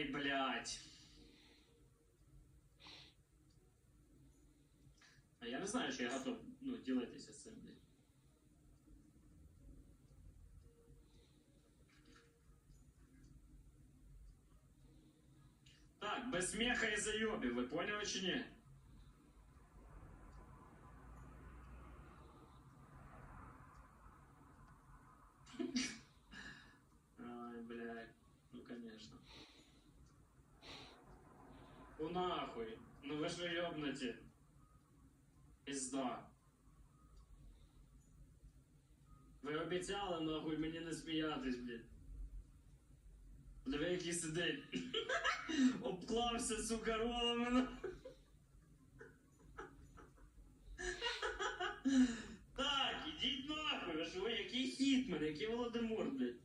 Ой, блядь. А я не знаю, що я готов ну, ділитися з цим, блядь. Так, без смеха и заебів, ви поняли чи ні? Ну нахуй. Ну ви ж ёбнуті. Пізда. Ви обіцяли нахуй мені не сміятись, блядь. Диви, який сидить. Обклався, сука, ролами. Так, ідіть нахуй, ви що ви, який хітмен, який Володимир, блядь.